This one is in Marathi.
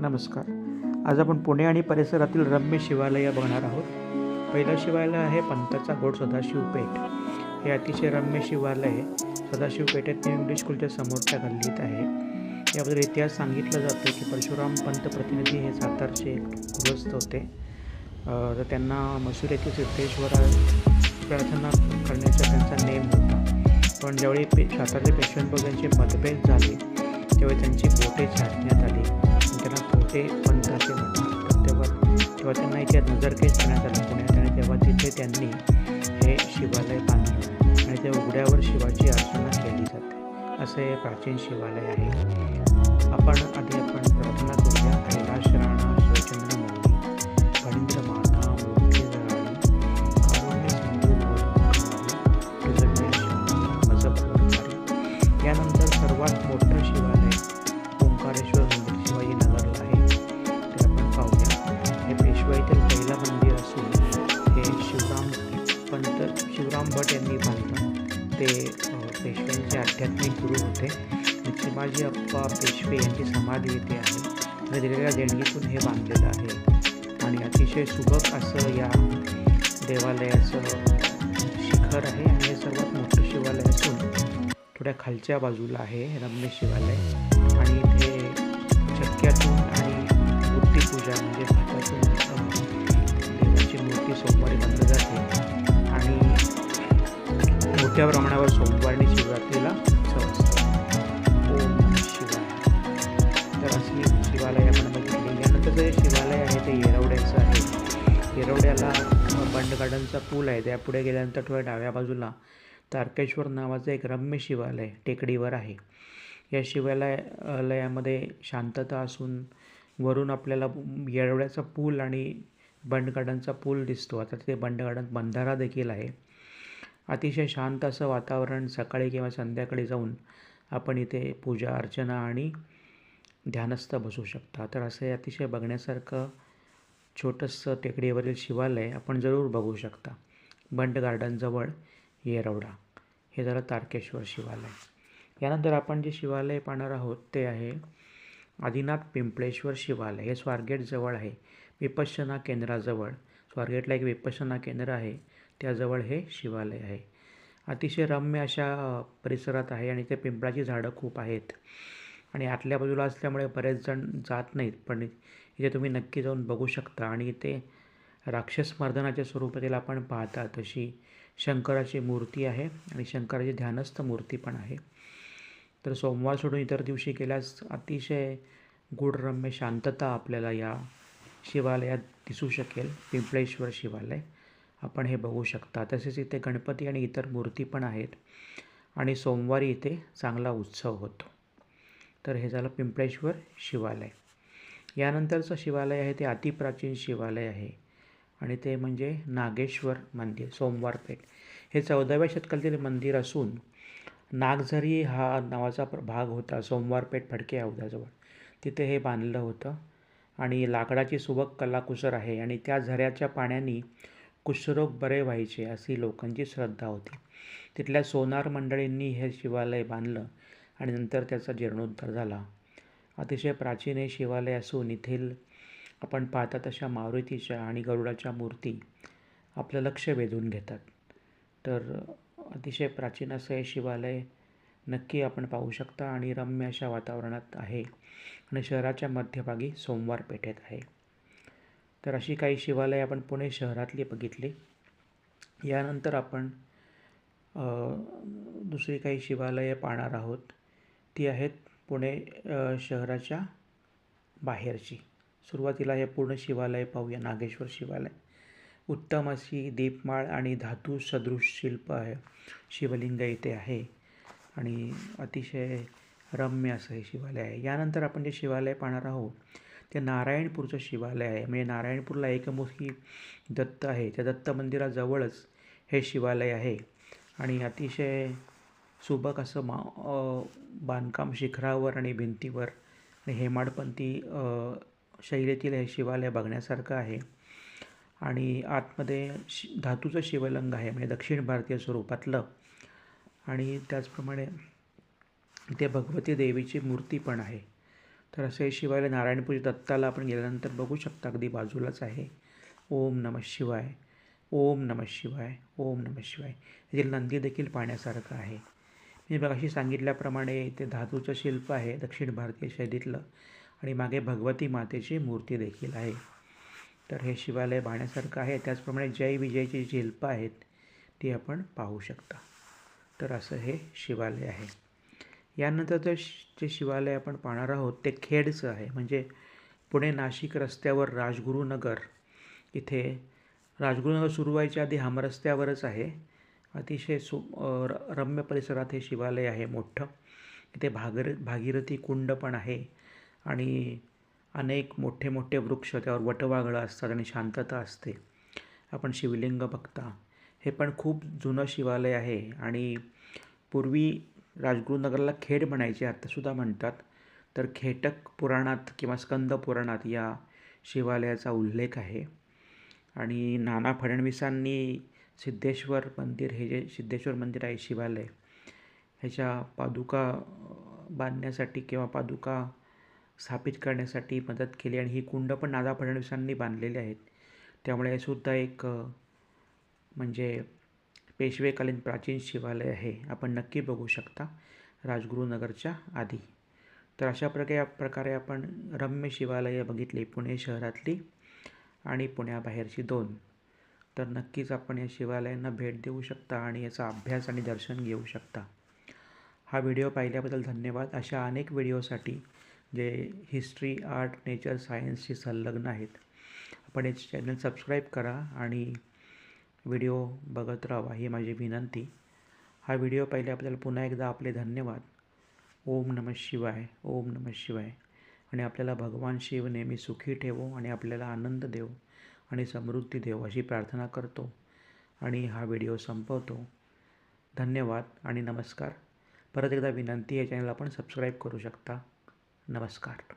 नमस्कार. आज आपण पुणे आणि परिसरातील रम्य शिवालय बघणार आहोत. पहिलं शिवालय आहे पंताचा गोड सदाशिव पेठ. हे अतिशय रम्य शिवालय सदाशिवपेठेत सदाशिव पेठेत इंग्लिश स्कूलच्या समोरच्या गल्लीत आहे. याबद्दल इतिहास सांगितला जातो की परशुराम पंत प्रतिनिधी हे सातारचे एक गृहस्थ होते. तर त्यांना मसूर येथे सिद्धेश्वरा प्रार्थना करण्याचा त्यांचा नेम होता. पण ज्यावेळी पे सातारचे पेशंट यांचे मतभेद झाले तेव्हा त्यांची बोटे छाटण्यात आली. ते पंधराशे तेव्हा तेव्हा त्यांना इथे नजरकेज करण्यात आला पुण्यात आणि तेव्हा तिथे त्यांनी हे शिवालय बांधलं. आणि त्या उघड्यावर शिवाची अर्चना केली जाते. असे हे प्राचीन शिवालय आहे. आपण आधी आपण प्रार्थना करूया. कैलाश राणा शिवराम भट यांनी बांधलं. ते पेशव्यांचे आध्यात्मिक गुरु होते. चिमाजी अप्पा पेशवे यांची समाधी इथे आहे. वेगवेगळ्या दिलेल्या देणगीतून हे बांधलेलं आहे. आणि अतिशय सुबक असं या देवालयाचं शिखर आहे. आणि हे सर्वात मोठं शिवालय असून थोड्या खालच्या बाजूला आहे रम्य शिवालय. आणि इथे चक्क्यातून आणि मूर्तीपूजा म्हणजे भातातून मोठ्या प्रमाणावर सोमवार शिवरात्रीला ओम शिवाय. तर अशी शिवालय आपण बघितली. यानंतर जे शिवालय आहे ते येरवड्याचं आहे. येरवड्याला बंड गार्डनचा पूल आहे. त्या पुढे गेल्यानंतर थोड्या डाव्या बाजूला तारकेश्वर नावाचं एक रम्य शिवालय टेकडीवर आहे. या शिवालयामध्ये शांतता असून वरून आपल्याला येरवड्याचा पूल आणि बंड गार्डनचा पूल दिसतो. आता तिथे बंड गार्डन बंधारा देखील आहे. अतिशय शांत असं वातावरण सकाळी किंवा संध्याकाळी जाऊन आपण इथे पूजा अर्चना आणि ध्यानस्थ बसू शकता. तर असं हे अतिशय बघण्यासारखं छोटंसं टेकडीवरील शिवालय आपण जरूर बघू शकता. बंट गार्डनजवळ येरवडा. हे झालं तारकेश्वर शिवालय. यानंतर आपण जे शिवालय पाहणार आहोत ते आहे आदिनाथ पिंपळेश्वर शिवालय. हे स्वारगेटजवळ आहे. विपश्यना केंद्राजवळ. स्वारगेटला एक विपश्यना केंद्र आहे. त्याजवळ हे शिवालय आहे. अतिशय रम्य अशा परिसरात आहे आणि ते पिंपळाची झाडं खूप आहेत. आणि आतल्या बाजूला असल्यामुळे बरेच जण जात नाहीत पण इथे तुम्ही नक्की जाऊन बघू शकता. आणि इथे राक्षस मर्दनाच्या स्वरूपातील आपण पाहता तशी शंकराची मूर्ती आहे आणि शंकराची ध्यानस्थ मूर्ती पण आहे. तर सोमवार सोडून इतर दिवशी गेल्यास अतिशय गुढरम्य शांतता आपल्याला या शिवालयात दिसू शकेल पिंपळेश्वर शिवालय. आपण हे बघू शकता. तसेच इथे गणपती आणि इतर मूर्ती पण आहेत आणि सोमवारी इथे चांगला उत्सव होतो. तर हे झालं पिंपळेश्वर शिवालय. यानंतरचं शिवालय आहे ते अतिप्राचीन शिवालय आहे आणि ते म्हणजे नागेश्वर मंदिर सोमवार पेठ हे चौदाव्या शतकातील मंदिर असून नागझरी हा नावाचा प्र- भाग होता. सोमवार पेठ फडके हौदाजवळ तिथे हे बांधलं होतं आणि लाकडाची सुबक कलाकुसर आहे आणि त्या झऱ्याच्या पाण्याने कुष्ठरोग बरे व्हायचे अशी लोकांची श्रद्धा होती. तिथल्या सोनार मंडळींनी हे शिवालय बांधलं आणि नंतर त्याचा जीर्णोद्धार झाला. अतिशय प्राचीन हे शिवालय असून येथील आपण पाहता तशा मारुतीच्या आणि गरुडाच्या मूर्ती आपलं लक्ष वेधून घेतात. तर अतिशय प्राचीन असं हे शिवालय नक्की आपण पाहू शकता आणि रम्य अशा वातावरणात आहे. आणि शहराच्या मध्यभागी सोमवार पेठेत आहे. तर अशी काही शिवालय आपण पुणे शहरातली बघितली. यानंतर आपण दुसरी काही शिवालये पाहणार आहोत. ती आहेत पुणे शहराच्या बाहेरची. सुरुवातीला हे पूर्ण शिवालय पाहूया नागेश्वर शिवालय. उत्तम अशी दीपमाळ आणि धातू सदृश शिल्प आहे. शिवलिंग इथे आहे आणि अतिशय रम्य असं हे शिवालय आहे. यानंतर आपण जे शिवालय पाहणार आहोत ते नारायणपूरचं शिवालय आहे. म्हणजे नारायणपूरला एकमुखी दत्त आहे. त्या दत्त मंदिराजवळच हे शिवालय आहे. आणि अतिशय सुबक असं मा बांधकाम शिखरावर आणि भिंतीवर आणि हेमाडपंथी शैलीतील हे शिवालय बघण्यासारखं आहे. आणि आतमध्ये शि धातूचं शिवलिंग आहे. म्हणजे दक्षिण भारतीय स्वरूपातलं. आणि त्याचप्रमाणे ते भगवती देवीची मूर्ती पण आहे. तर असं हे शिवालय दत्ताला आपण गेल्यानंतर बघू शकता अगदी बाजूलाच आहे. ओम नमः शिवाय ओम नमः शिवाय ओम नमः शिवाय. येथील नंदी देखील पाहण्यासारखं आहे. मी बघाशी सांगितल्याप्रमाणे ते धातूचं शिल्प आहे दक्षिण भारतीय शैलीतलं. आणि मागे भगवती मातेची मूर्ती देखील आहे. तर हे शिवालय पाहण्यासारखं आहे. त्याचप्रमाणे जय विजयची शिल्पं आहेत ती आपण पाहू शकता. तर असं हे शिवालय आहे. यानंतर जे जे शिवालय आपण पाहणार आहोत ते खेडचं आहे. म्हणजे पुणे नाशिक रस्त्यावर राजगुरुनगर. इथे राजगुरुनगर सुरू व्हायच्या आधी हमरस्त्यावरच आहे. अतिशय सु रम्य परिसरात हे शिवालय आहे मोठं. इथे भागर भागीरथी कुंड पण आहे. आणि अनेक मोठे मोठे वृक्ष त्यावर वटवाघळं असतात आणि शांतता असते. आपण शिवलिंग बघता. हे पण खूप जुनं शिवालय आहे. आणि पूर्वी राजगुरुनगरला खेड म्हणायचे आत्तासुद्धा म्हणतात. तर खेटक पुराणात किंवा स्कंद पुराणात या शिवालयाचा उल्लेख आहे. आणि नाना फडणवीसांनी सिद्धेश्वर मंदिर हे जे सिद्धेश्वर मंदिर आहे शिवालय ह्याच्या पादुका बांधण्यासाठी किंवा पादुका स्थापित करण्यासाठी मदत केली. आणि ही कुंड पण नाना फडणवीसांनी बांधलेली आहेत. त्यामुळे हे सुद्धा एक म्हणजे पेशवेकालीन प्राचीन शिवालय आहे. आपण नक्की बघू शकता राजगुरुनगरच्या आधी. तर अशा प्रकारे प्रकारे आपण रम्य शिवालयं बघितली पुणे शहरातली आणि पुण्याबाहेरची दोन. तर नक्कीच आपण या शिवालयांना भेट देऊ शकता आणि याचा अभ्यास आणि दर्शन घेऊ शकता. हा व्हिडिओ पाहिल्याबद्दल धन्यवाद. अशा अनेक व्हिडिओसाठी जे हिस्ट्री आर्ट नेचर सायन्सशी संलग्न आहेत आपण हे चॅनल सबस्क्राईब करा आणि व्हिडिओ बघत राहावा ही माझी विनंती. हा व्हिडिओ पाहिल्याबद्दल पुन्हा एकदा आपले धन्यवाद. ओम नमः शिवाय ओम नमः शिवाय. आणि आपल्याला भगवान शिव नेहमी सुखी ठेवो आणि आपल्याला आनंद देव आणि समृद्धी देव अशी प्रार्थना करतो. आणि हा व्हिडिओ संपवतो. धन्यवाद आणि नमस्कार. परत एकदा विनंती आहे चॅनल आपण सबस्क्राईब करू शकता. नमस्कार.